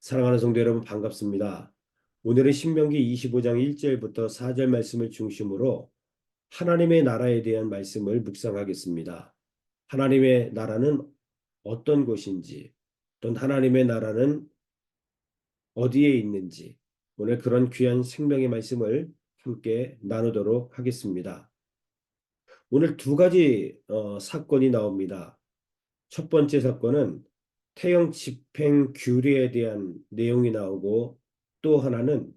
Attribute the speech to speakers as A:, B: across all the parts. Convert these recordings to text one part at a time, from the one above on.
A: 사랑하는 성도 여러분 반갑습니다. 오늘은 신명기 25장 1절부터 4절 말씀을 중심으로 하나님의 나라에 대한 말씀을 묵상하겠습니다. 하나님의 나라는 어떤 곳인지, 또 하나님의 나라는 어디에 있는지, 오늘 그런 귀한 생명의 말씀을 함께 나누도록 하겠습니다. 오늘 두 가지 어, 사건이 나옵니다. 첫 번째 사건은 태형 집행 규례에 대한 내용이 나오고 또 하나는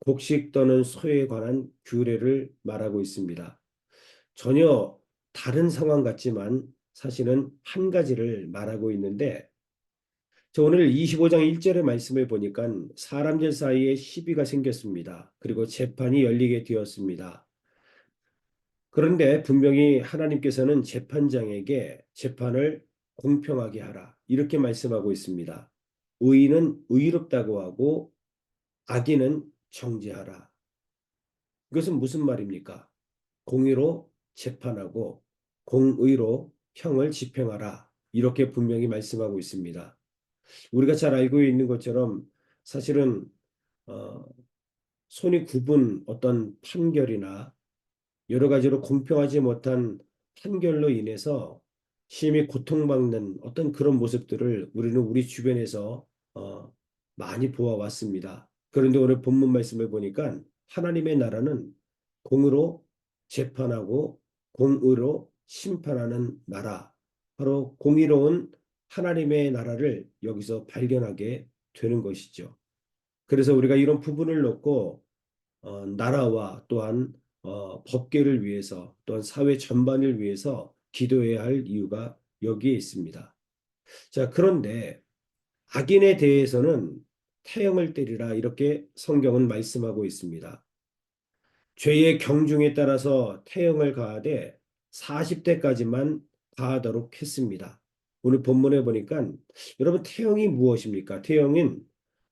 A: 곡식 떠는 소에 관한 규례를 말하고 있습니다. 전혀 다른 상황 같지만 사실은 한 가지를 말하고 있는데 저 오늘 25장 1절의 말씀을 보니까 사람들 사이에 시비가 생겼습니다. 그리고 재판이 열리게 되었습니다. 그런데 분명히 하나님께서는 재판장에게 재판을 공평하게 하라. 이렇게 말씀하고 있습니다. 의인은 의롭다고 하고 악인은 정죄하라. 이것은 무슨 말입니까? 공의로 재판하고 공의로 형을 집행하라. 이렇게 분명히 말씀하고 있습니다. 우리가 잘 알고 있는 것처럼 사실은 어, 손이 굽은 어떤 판결이나 여러 가지로 공평하지 못한 판결로 인해서 심히 고통받는 어떤 그런 모습들을 우리는 우리 주변에서 어, 많이 보아왔습니다. 그런데 오늘 본문 말씀을 보니까 하나님의 나라는 공으로 재판하고 공의로 심판하는 나라, 바로 공의로운 하나님의 나라를 여기서 발견하게 되는 것이죠. 그래서 우리가 이런 부분을 놓고 어, 나라와 또한 어, 법계를 위해서 또한 사회 전반을 위해서 기도해야 할 이유가 여기에 있습니다. 자, 그런데 악인에 대해서는 태형을 때리라 이렇게 성경은 말씀하고 있습니다. 죄의 경중에 따라서 태형을 가하되 40대까지만 가하도록 했습니다. 오늘 본문에 보니까 여러분 태형이 무엇입니까? 태형은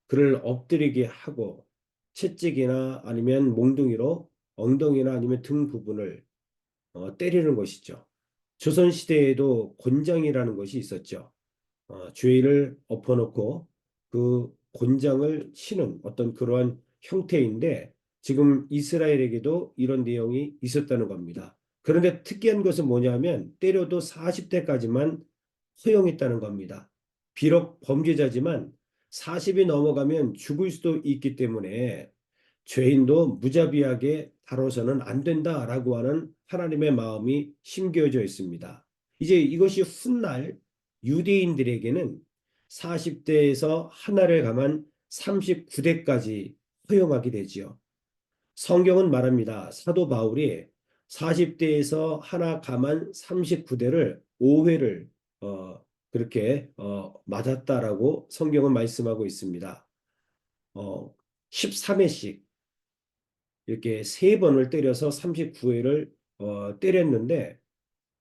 A: 그를 엎드리게 하고 채찍이나 아니면 몽둥이로 엉덩이나 아니면 등 부분을 어, 때리는 것이죠. 조선 시대에도 곤장이라는 것이 있었죠. 어, 죄를 엎어놓고 그 곤장을 치는 어떤 그러한 형태인데 지금 이스라엘에게도 이런 내용이 있었다는 겁니다. 그런데 특이한 것은 뭐냐면 때려도 40대까지만 허용했다는 겁니다. 비록 범죄자지만 40이 넘어가면 죽을 수도 있기 때문에 죄인도 무자비하게 다뤄서는 안 된다라고 하는 하나님의 마음이 심겨져 있습니다. 이제 이것이 훗날 유대인들에게는 40대에서 하나를 감한 39대까지 허용하게 되지요. 성경은 말합니다. 사도 바울이 40대에서 하나 감한 39대를 5회를 어, 그렇게 어, 맞았다라고 성경은 말씀하고 있습니다. 어, 13회씩 이렇게 세 번을 때려서 39회를 어, 때렸는데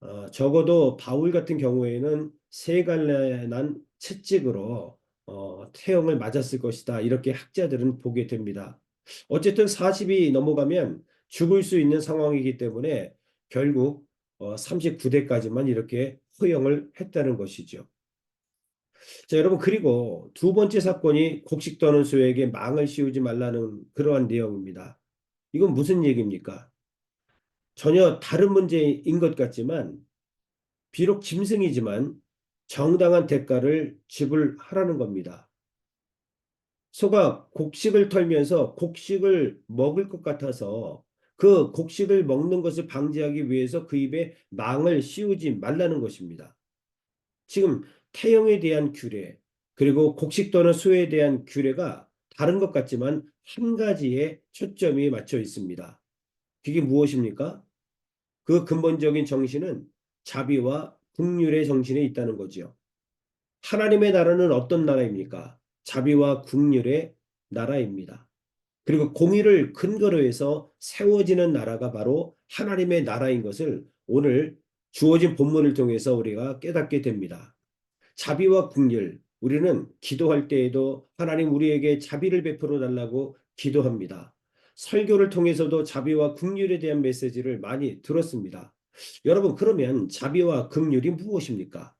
A: 어, 적어도 바울 같은 경우에는 세 갈래 난 채찍으로 어, 태형을 맞았을 것이다. 이렇게 학자들은 보게 됩니다. 어쨌든 40이 넘어가면 죽을 수 있는 상황이기 때문에 결국 어, 39대까지만 이렇게 허용을 했다는 것이죠. 자, 여러분, 그리고 두 번째 사건이 곡식 떠는 소에게 망을 씌우지 말라는 그러한 내용입니다. 이건 무슨 얘기입니까? 전혀 다른 문제인 것 같지만 비록 짐승이지만 정당한 대가를 지불하라는 겁니다. 소가 곡식을 털면서 곡식을 먹을 것 같아서 그 곡식을 먹는 것을 방지하기 위해서 그 입에 망을 씌우지 말라는 것입니다. 지금 태형에 대한 규례 그리고 곡식 또는 소에 대한 규례가 다른 것 같지만 한 가지에 초점이 맞춰 있습니다. 그게 무엇입니까? 그 근본적인 정신은 자비와 국률의 정신에 있다는 거지요. 하나님의 나라는 어떤 나라입니까? 자비와 국률의 나라입니다. 그리고 공의를 근거로 해서 세워지는 나라가 바로 하나님의 나라인 것을 오늘 주어진 본문을 통해서 우리가 깨닫게 됩니다. 자비와 국률, 우리는 기도할 때에도 하나님 우리에게 자비를 베풀어 달라고 기도합니다. 설교를 통해서도 자비와 긍휼에 대한 메시지를 많이 들었습니다. 여러분 그러면 자비와 긍휼이 무엇입니까?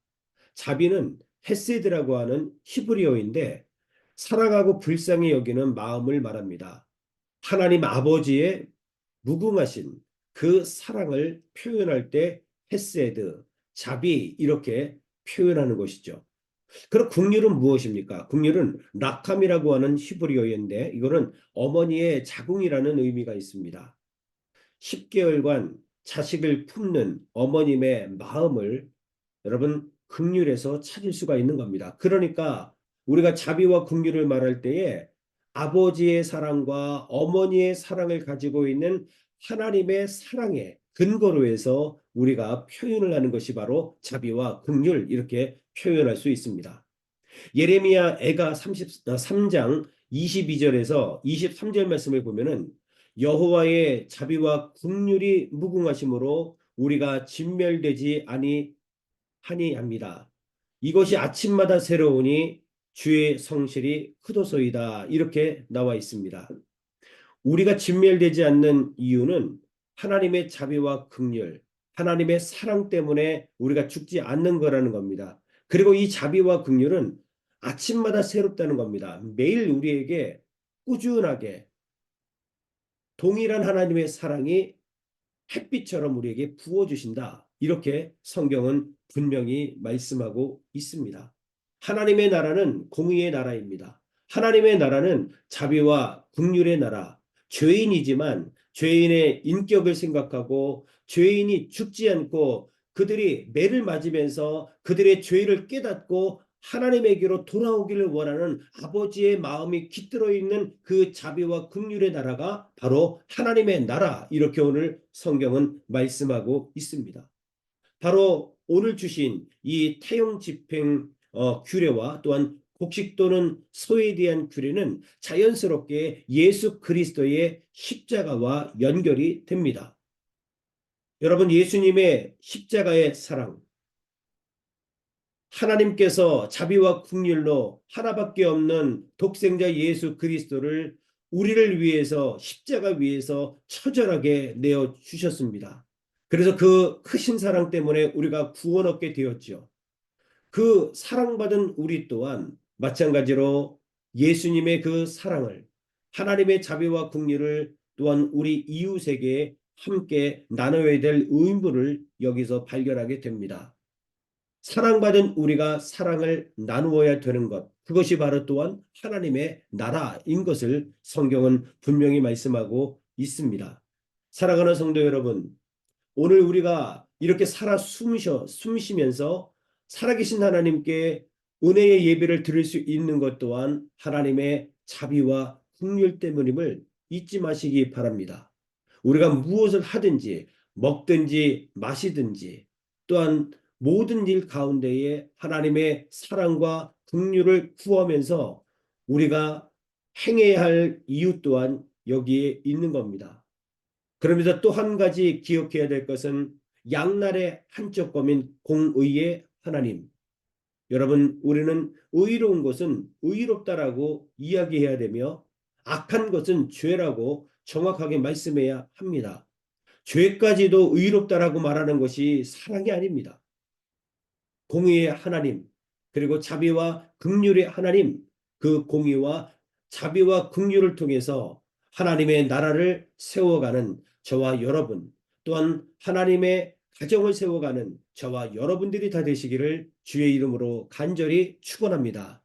A: 자비는 헤세드라고 하는 히브리어인데 사랑하고 불쌍히 여기는 마음을 말합니다. 하나님 아버지의 무궁하신 그 사랑을 표현할 때 헤세드, 자비 이렇게 표현하는 것이죠. 그럼 국률은 무엇입니까? 국률은 락함이라고 하는 히브리어인데 이거는 어머니의 자궁이라는 의미가 있습니다. 10개월간 자식을 품는 어머님의 마음을 여러분 극률에서 찾을 수가 있는 겁니다. 그러니까 우리가 자비와 긍휼을 말할 때에 아버지의 사랑과 어머니의 사랑을 가지고 있는 하나님의 사랑의 근거로 해서 우리가 표현을 하는 것이 바로 자비와 긍휼 이렇게 표현할 수 있습니다. 예레미야 애가 33장 22절에서 23절 말씀을 보면은 여호와의 자비와 긍휼이 무궁하심으로 우리가 진멸되지 아니 하니 합니다. 이것이 아침마다 새로우니 주의 성실이 크도소이다. 이렇게 나와 있습니다. 우리가 진멸되지 않는 이유는 하나님의 자비와 긍휼, 하나님의 사랑 때문에 우리가 죽지 않는 거라는 겁니다. 그리고 이 자비와 긍휼은 아침마다 새롭다는 겁니다. 매일 우리에게 꾸준하게 동일한 하나님의 사랑이 햇빛처럼 우리에게 부어주신다. 이렇게 성경은 분명히 말씀하고 있습니다. 하나님의 나라는 공의의 나라입니다. 하나님의 나라는 자비와 국률의 나라, 죄인이지만 죄인의 인격을 생각하고 죄인이 죽지 않고 그들이 매를 맞으면서 그들의 죄를 깨닫고 하나님에게로 돌아오기를 원하는 아버지의 마음이 깃들어 있는 그 자비와 긍휼의 나라가 바로 하나님의 나라 이렇게 오늘 성경은 말씀하고 있습니다. 바로 오늘 주신 이 태용 집행 어, 규례와 또한 곡식 또는 소에 대한 규례는 자연스럽게 예수 그리스도의 십자가와 연결이 됩니다. 여러분 예수님의 십자가의 사랑 하나님께서 자비와 국률로 하나밖에 없는 독생자 예수 그리스도를 우리를 위해서 십자가 위에서 처절하게 내어 주셨습니다. 그래서 그 크신 사랑 때문에 우리가 구원 얻게 되었죠. 그 사랑받은 우리 또한 마찬가지로 예수님의 그 사랑을 하나님의 자비와 국리를 또한 우리 이웃에게 함께 나눠야 될 의무를 여기서 발견하게 됩니다. 사랑받은 우리가 사랑을 나누어야 되는 것, 그것이 바로 또한 하나님의 나라인 것을 성경은 분명히 말씀하고 있습니다. 사랑하는 성도 여러분, 오늘 우리가 이렇게 살아 숨쉬어, 숨쉬면서 살아계신 하나님께 은혜의 예배를 드릴 수 있는 것 또한 하나님의 자비와 국률 때문임을 잊지 마시기 바랍니다. 우리가 무엇을 하든지 먹든지 마시든지 또한 모든 일 가운데에 하나님의 사랑과 긍휼을 구하면서 우리가 행해야 할 이유 또한 여기에 있는 겁니다. 그러면서 또 한 가지 기억해야 될 것은 양날의 한쪽 검인 공의의 하나님. 여러분, 우리는 의로운 것은 의롭다라고 이야기해야 되며 악한 것은 죄라고 정확하게 말씀해야 합니다. 죄까지도 의롭다라고 말하는 것이 사랑이 아닙니다. 공의의 하나님, 그리고 자비와 긍휼의 하나님, 그 공의와 자비와 긍휼을 통해서 하나님의 나라를 세워가는 저와 여러분, 또한 하나님의 가정을 세워가는 저와 여러분들이 다 되시기를 주의 이름으로 간절히 축원합니다.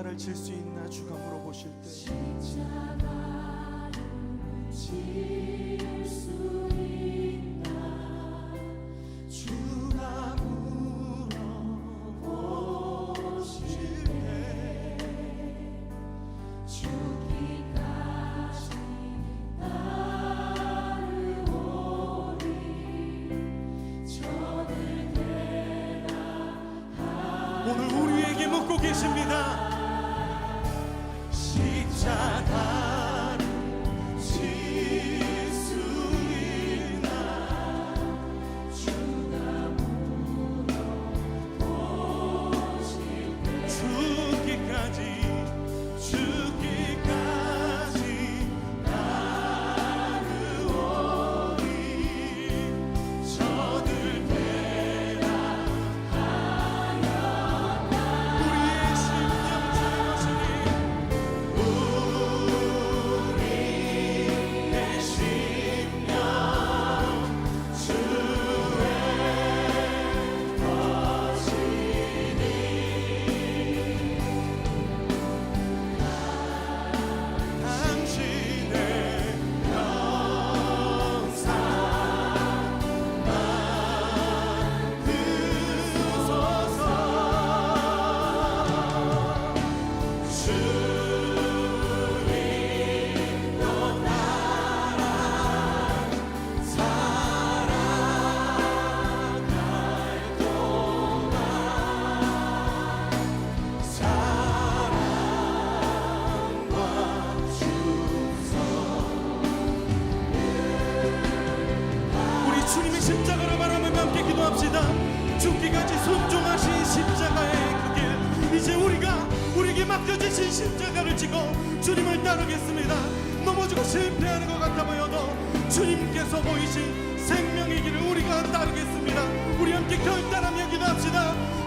B: 십자가를 질 수 있나 주가 물어보실 때
C: 십자가를 지을 수 있나
B: 주가 오늘 우리에게 묻고 계십니다 순종합시다. 죽기까지 순종하신 십자가의 그길. 이제 우리가 우리에게 맡겨주신 십자가를 지고 주님을 따르겠습니다. 넘어지고 실패하는 것 같아 보여도 주님께서 보이신 생명의 길을 우리가 따르겠습니다. 우리 함께 결단하며 기도합시다.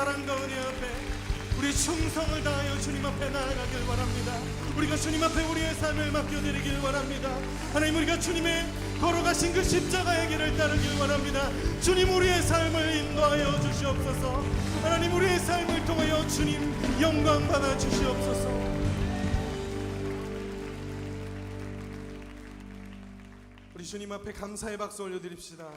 B: 사랑과 은혜 앞에 우리 충성을 다하여 주님 앞에 나아가길 원합니다. 우리가 주님 앞에 우리의 삶을 맡겨드리길 원합니다. 하나님 우리가 주님의 걸어가신 그 십자가의 길을 따르길 원합니다. 주님 우리의 삶을 인도하여 주시옵소서. 하나님 우리의 삶을 통하여 주님 영광 받아 주시옵소서. 우리 주님 앞에 감사의 박수 올려드립시다